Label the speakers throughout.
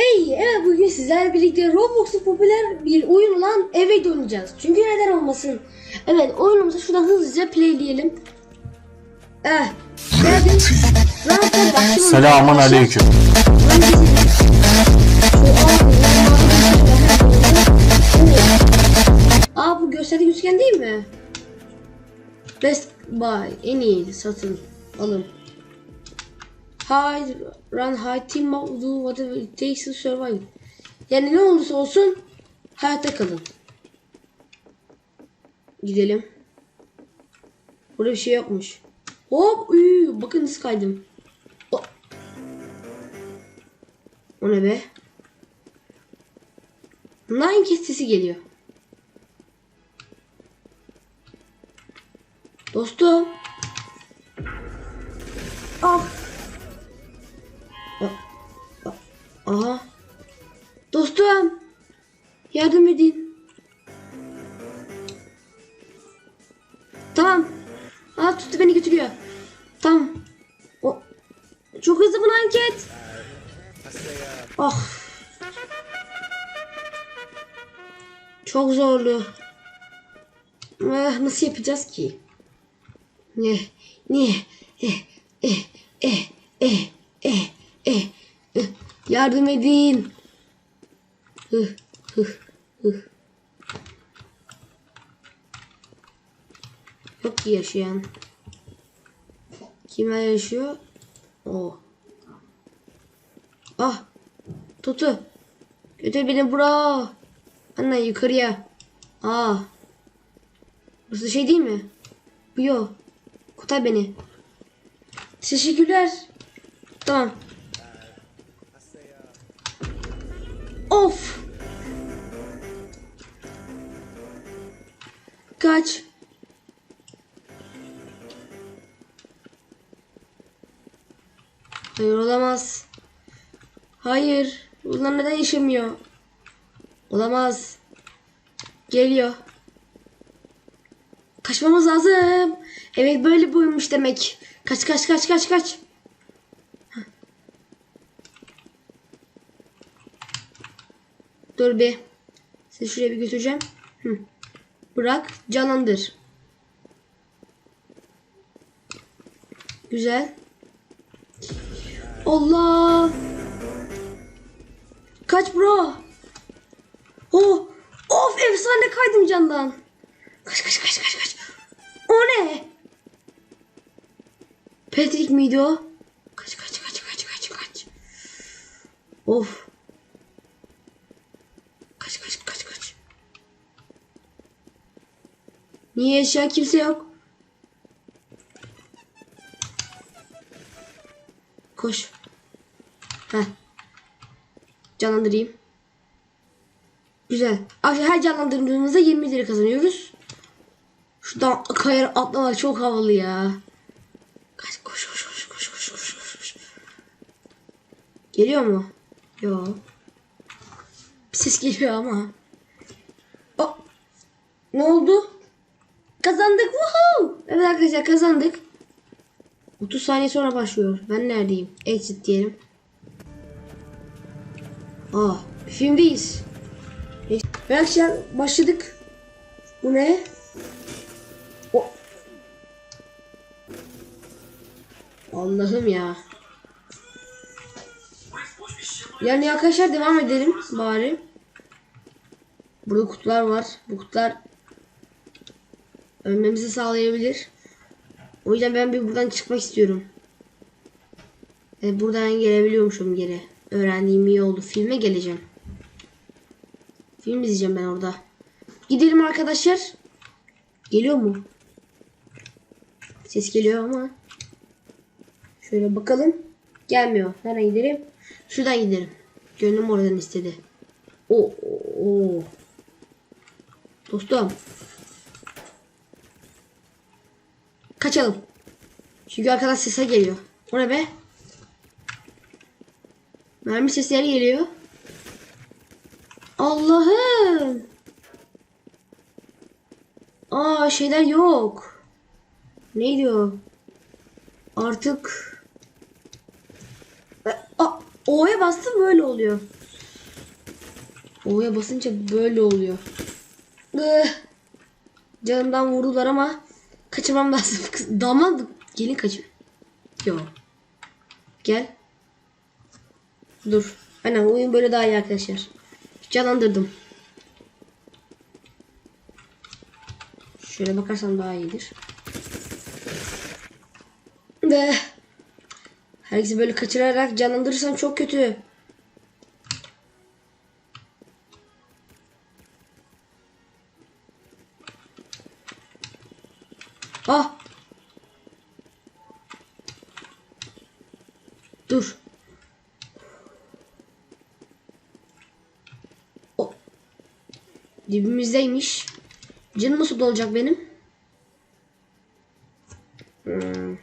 Speaker 1: Hey, evet bugün sizlerle birlikte Roblox'ta popüler bir oyun olan Evade oynayacağız. Çünkü neden olmasın? Evet, oyunumuzu şuradan hızlıca playleyelim. Eh, geldim.
Speaker 2: Selamun aleyküm.
Speaker 1: Aa, bu gösteri üçgen değil mi? Best Buy, en iyi satın, alın. Hide, run, hide, team up, do whatever it takes to survive. Yani ne olursa olsun hayatta kalın. Gidelim. Burada bir şey yokmuş. Hop, üy, bakın nasıl kaydım. O, o ne be? Nine sesi geliyor. Dostum. Ah. Aha. Dostum. Yardım edin. Tamam. Aa tuttu beni götürüyor. Tamam. O çok hızlı bu anket. Ah. Çok zorlu. Ah, nasıl yapacağız ki? Ne? Ne? Eh, Yardım edin. Hıh, hıh, hıh. Yok ki yaşayan. Kimler yaşıyor? O. Ah. Tutu. Götür beni bura. Anne yukarıya. Aa. Burası şey değil mi? Bu yok. Kurtar beni. Teşekkürler. Tamam. Hayır olamaz. Hayır. Bunlar neden yaşamıyor? Olamaz. Geliyor. Kaçmamız lazım. Evet böyle buymuş demek. Kaç kaç kaç kaç kaç. Dur bir. Sizi şuraya bir götüreceğim. Bırak canlandır. Güzel. Allah. Kaç bro. Oh. Of efsane kaydım candan. Kaç kaç kaç kaç kaç. O ne? Patrick miydi o? Kaç kaç kaç kaç kaç kaç. Of. Kaç kaç kaç kaç. Niye yaşayan kimse yok? Koş. Heh. Canlandırayım. Güzel. Her canlandırdığımızda 20 lira kazanıyoruz. Şuradan kayar atlamak çok havalı ya. Kaç koş koş koş koş koş koş koş. Geliyor mu? Yok. Bir ses geliyor ama. O. Ne oldu? Kazandık. Woohoo! Evet arkadaşlar kazandık. 30 saniye sonra başlıyor. Ben neredeyim? Exit diyelim. Aa, filmdeyiz. Arkadaşlar başladık. Bu ne? O. Allah'ım ya. Yani arkadaşlar devam edelim bari. Burada kutular var. Bu kutular ölmemizi sağlayabilir. O yüzden ben bir buradan çıkmak istiyorum. Evet, buradan gelebiliyormuşum geri. Öğrendiğim iyi oldu. Filme geleceğim. Film izleyeceğim ben orada. Gidelim arkadaşlar. Geliyor mu? Ses geliyor ama. Şöyle bakalım. Gelmiyor. Nereden gidelim? Şuradan gidelim. Gönlüm oradan istedi. O, o. Dostum. Kaçalım. Çünkü arkadan sese geliyor. O ne be? Mermi sesleri geliyor. Allah'ım. Aa şeyler yok. Neydi o? Artık E, O'ya bastım böyle oluyor. O'ya basınca böyle oluyor. Ih. Canımdan vurdular ama kaçırmam lazım. Damat gelin kaçır. Yo. Gel. Dur. Aynen oyun böyle daha iyi arkadaşlar. Canlandırdım. Şöyle bakarsam daha iyidir. Ve herkesi böyle kaçırarak canlandırırsam çok kötü. Ah. Dur. Dibimizdeymiş. Canım nasıl dolacak benim? Hmm.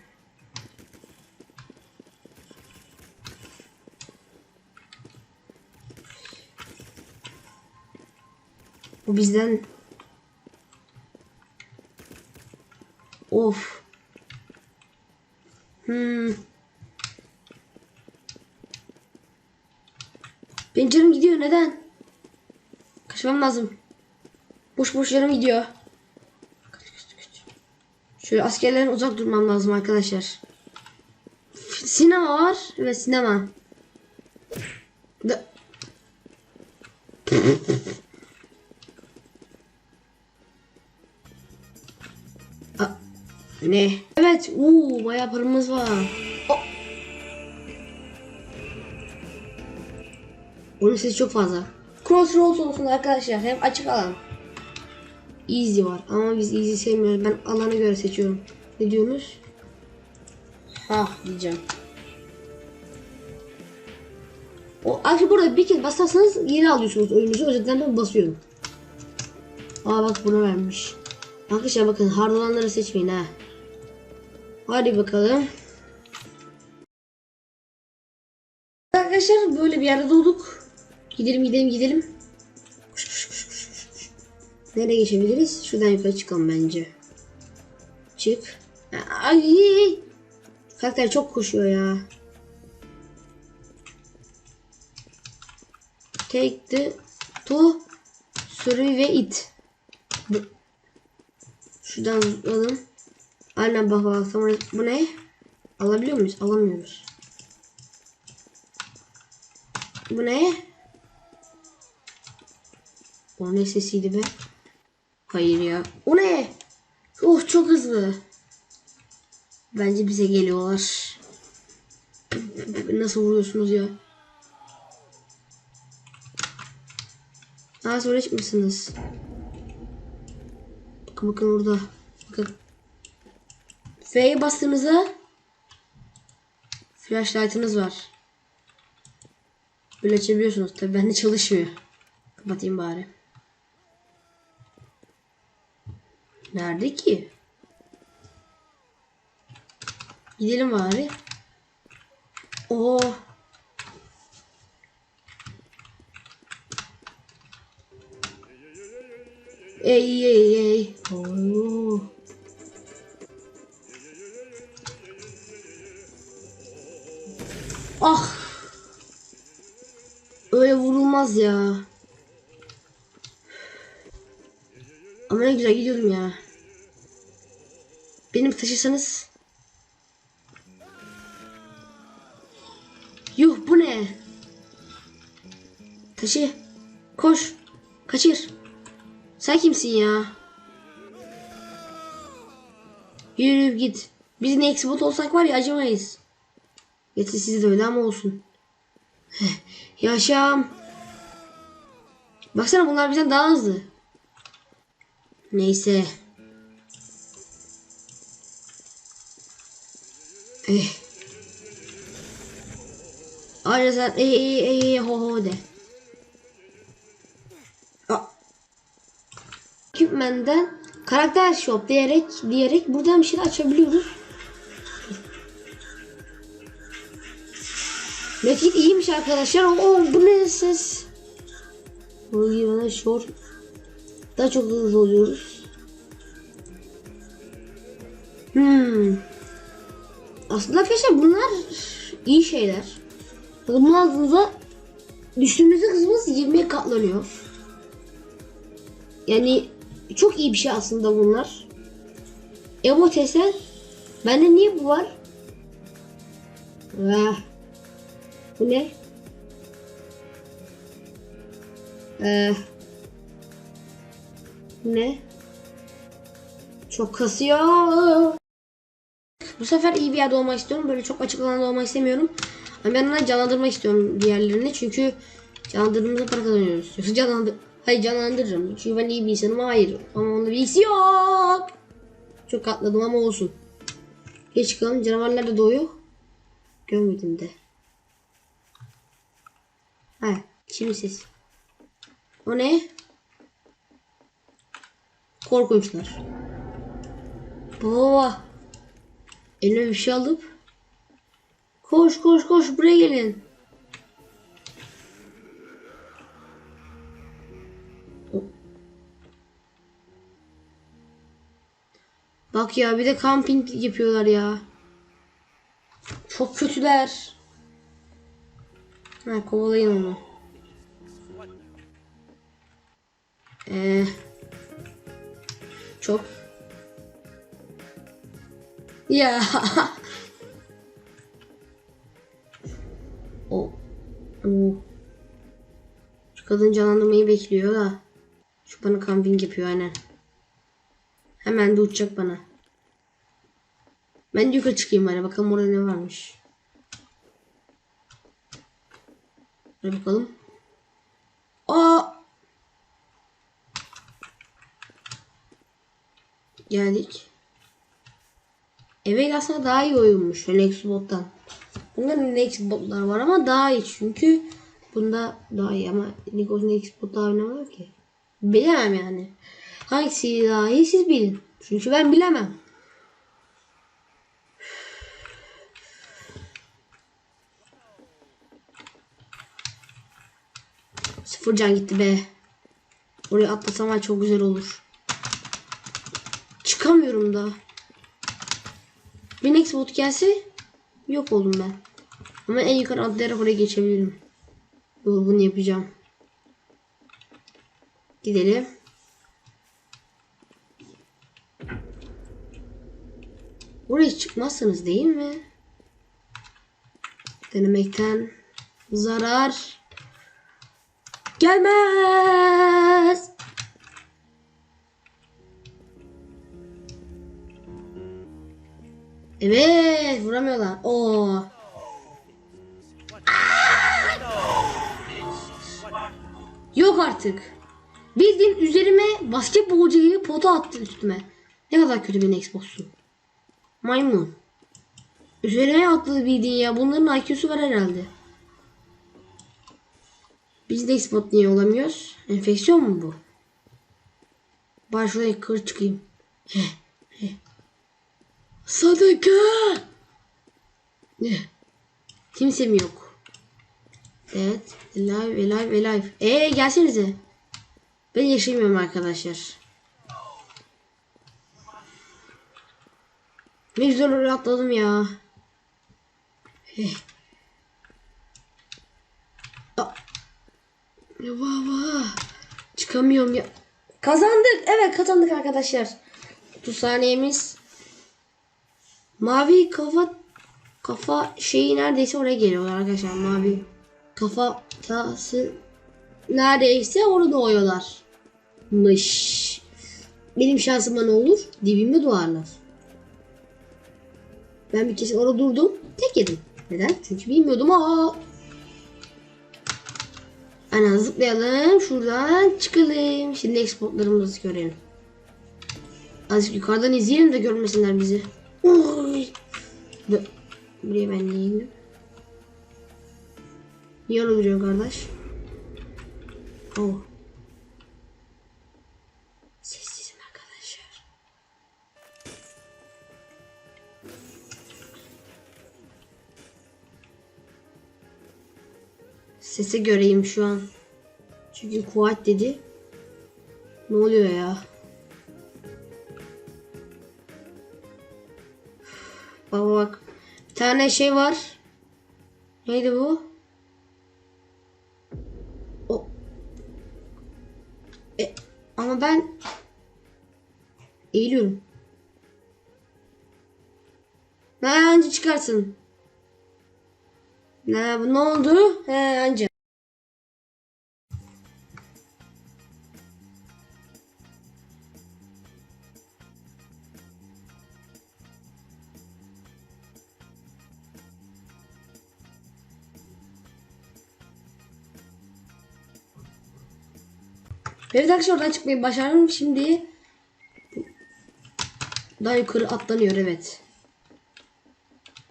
Speaker 1: Bu bizden Of. Hmm. Benim canım gidiyor neden? Kaçmam lazım. Boş boş canım gidiyor. Şöyle askerlerin uzak durmam lazım arkadaşlar. Sinema var ve sinema. Da- A- ne? Evet. Uuu bayağı paramız var. O- Onun sesi çok fazla. Crossroads olsun arkadaşlar. Hem açık alan. Easy var ama biz easy sevmiyoruz. Ben alana göre seçiyorum. Ne diyorsunuz? Ha diyeceğim. O artık burada bir kez basarsanız yeni alıyorsunuz oyununuzu. O yüzden ben basıyorum. Aa bak buna vermiş. Arkadaşlar bakın hard olanları seçmeyin ha. Hadi bakalım. Arkadaşlar böyle bir yerde olduk. Gidelim gidelim gidelim. Nereye geçebiliriz? Şuradan yukarı çıkalım bence. Çık. Ay. Karakter çok koşuyor ya. Take the to sürü it. Bu- Şuradan zıplayalım. Aynen bak bak sonra bu ne? Alabiliyor muyuz? Alamıyoruz. Bu ne? O ne sesiydi be? Hayır ya. O ne? Oh çok hızlı. Bence bize geliyorlar. Nasıl vuruyorsunuz ya? Aa sonra çıkmışsınız. Bakın bakın orada. Bakın. F'ye bastığınızda flashlight'ınız var. Böyle açabiliyorsunuz. Tabi bende çalışmıyor. Kapatayım bari. Nerede ki? Gidelim bari. Oo. Ey ey ey. Oo. Ah. Öyle vurulmaz ya. Ama ne güzel gidiyordum ya. Benim taşırsanız. Yuh bu ne? Taşı. Koş. Kaçır. Sen kimsin ya? Yürü git. Biz ne eksi bot olsak var ya acımayız. Gerçi siz de öyle ama olsun. Yaşam. Baksana bunlar bizden daha hızlı. Neyse. Eh. Ayrıca sen ey ey ey ey ho ho de. Aa. Equipment'ten karakter shop diyerek diyerek buradan bir şey açabiliyoruz. Medkit iyiymiş arkadaşlar. Oo bu ne ses? Bu bana short. Daha çok hızlı oluyoruz. Hmm. Aslında arkadaşlar bunlar iyi şeyler. Bunun altınıza düştüğümüzde hızımız 20'ye katlanıyor. Yani çok iyi bir şey aslında bunlar. Evo Tesel. Bende niye bu var? Ah. Bu ne? Ee, ne? Çok kasıyor. Bu sefer iyi bir yerde olmak istiyorum. Böyle çok açık alanda olmak istemiyorum. Ama ben ona canlandırmak istiyorum diğerlerini. Çünkü canlandırdığımızda para kazanıyoruz. Yoksa canlandır... Hayır canlandırırım. Çünkü ben iyi bir insanım. Hayır. Ama onda bilgisi yok. Çok katladım ama olsun. Geç çıkalım. Canavarlar da doğuyor. Görmedim de. Ha, şimdi ses. O ne? Korkunçlar. Baba. Eline bir şey alıp. Koş koş koş buraya gelin. Bak ya bir de kamping yapıyorlar ya. Çok kötüler. Ha kovalayın onu. Ee, çok. Ya. o. O. Şu kadın canlandırmayı bekliyor da. Şu bana kamping yapıyor aynen. Hemen de uçacak bana. Ben de yukarı çıkayım bari bakalım orada ne varmış. Hadi bakalım. Aa! Geldik. Eve aslında daha iyi oyunmuş Nextbot'tan. Bunların Nextbot'lar var ama daha iyi çünkü bunda daha iyi ama Nikos Nextbot daha oynamıyor ki. Bilemem yani. Hangisi daha iyi siz bilin. Çünkü ben bilemem. Sıfır can gitti be. Oraya atlasam çok güzel olur. Çıkamıyorum da. Bir next bot gelse yok oldum ben. Ama en yukarı atlayarak oraya geçebilirim. Yol bunu yapacağım. Gidelim. Buraya çıkmazsınız değil mi? Denemekten zarar gelmez. Evet vuramıyorlar. Oo. Yok artık. Bildiğin üzerime basketbolcu gibi pota attı üstüme. Ne kadar kötü bir Xbox'sun. Maymun. Üzerine atladı bildiğin ya. Bunların IQ'su var herhalde. Biz de Xbox niye olamıyoruz? Enfeksiyon mu bu? Bari şuraya kır çıkayım. Heh. Sadaka! Ne? Kimse mi yok? Evet. Alive, alive, alive. Eee gelsenize. Ben yaşayamıyorum arkadaşlar. Ne güzel oraya ya. Eh. Aa. Ya baba. Çıkamıyorum ya. Kazandık. Evet kazandık arkadaşlar. 30 saniyemiz. Mavi kafa kafa şeyi neredeyse oraya geliyorlar arkadaşlar. Mavi kafa tası neredeyse orada oyuyorlar. Mış. Benim şansıma ne olur? Dibimde doğarlar. Ben bir kez orada durdum. Tek yedim. Neden? Çünkü bilmiyordum. Aa. Ana zıplayalım. Şuradan çıkalım. Şimdi exportlarımızı görelim. Azıcık yukarıdan izleyelim de görmesinler bizi. Dur. Buraya ben indim? Niye öyle duruyorsun kardeş? Oh. Sessizim arkadaşlar. Sesi göreyim şu an. Çünkü kuat dedi. Ne oluyor ya? Baba bak. Bir tane şey var. Neydi bu? O. E, ama ben eğiliyorum. Ne anca çıkarsın. Ne bu ne oldu? He anca. Evet arkadaşlar oradan çıkmayı başardım. Şimdi daha yukarı atlanıyor evet.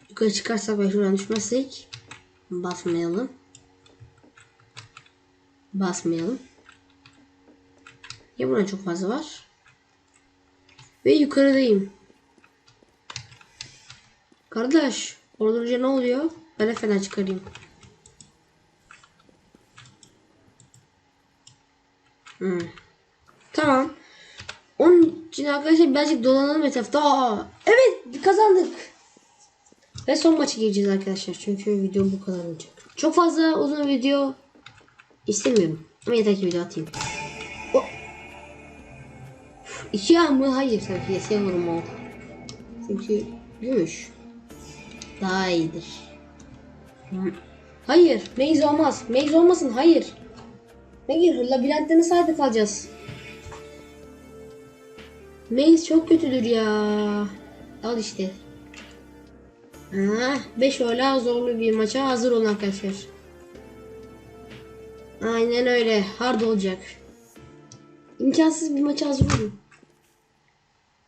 Speaker 1: Yukarı çıkarsak ve şuradan düşmezsek basmayalım. Basmayalım. Ya burada çok fazla var. Ve yukarıdayım. Kardeş orada önce ne oluyor? Ben efendim çıkarayım. Hmm. Tamam. Onun için arkadaşlar birazcık dolanalım etrafta. Aa, evet kazandık. Ve son maçı gireceğiz arkadaşlar. Çünkü video bu kadar olacak. Çok fazla uzun video istemiyorum. Ama yeter ki video atayım. O. Üf, İki mı? Hayır tabii ki sevmiyorum o. Çünkü gümüş. Daha iyidir. Hayır. Maze olmaz. Maze olmasın. Hayır. Hayır. Labirentte nasıl hayatta kalacağız? Maze çok kötüdür ya. Al işte. 5 öyle zorlu bir maça hazır olun arkadaşlar. Aynen öyle. Hard olacak. İmkansız bir maça hazır olun.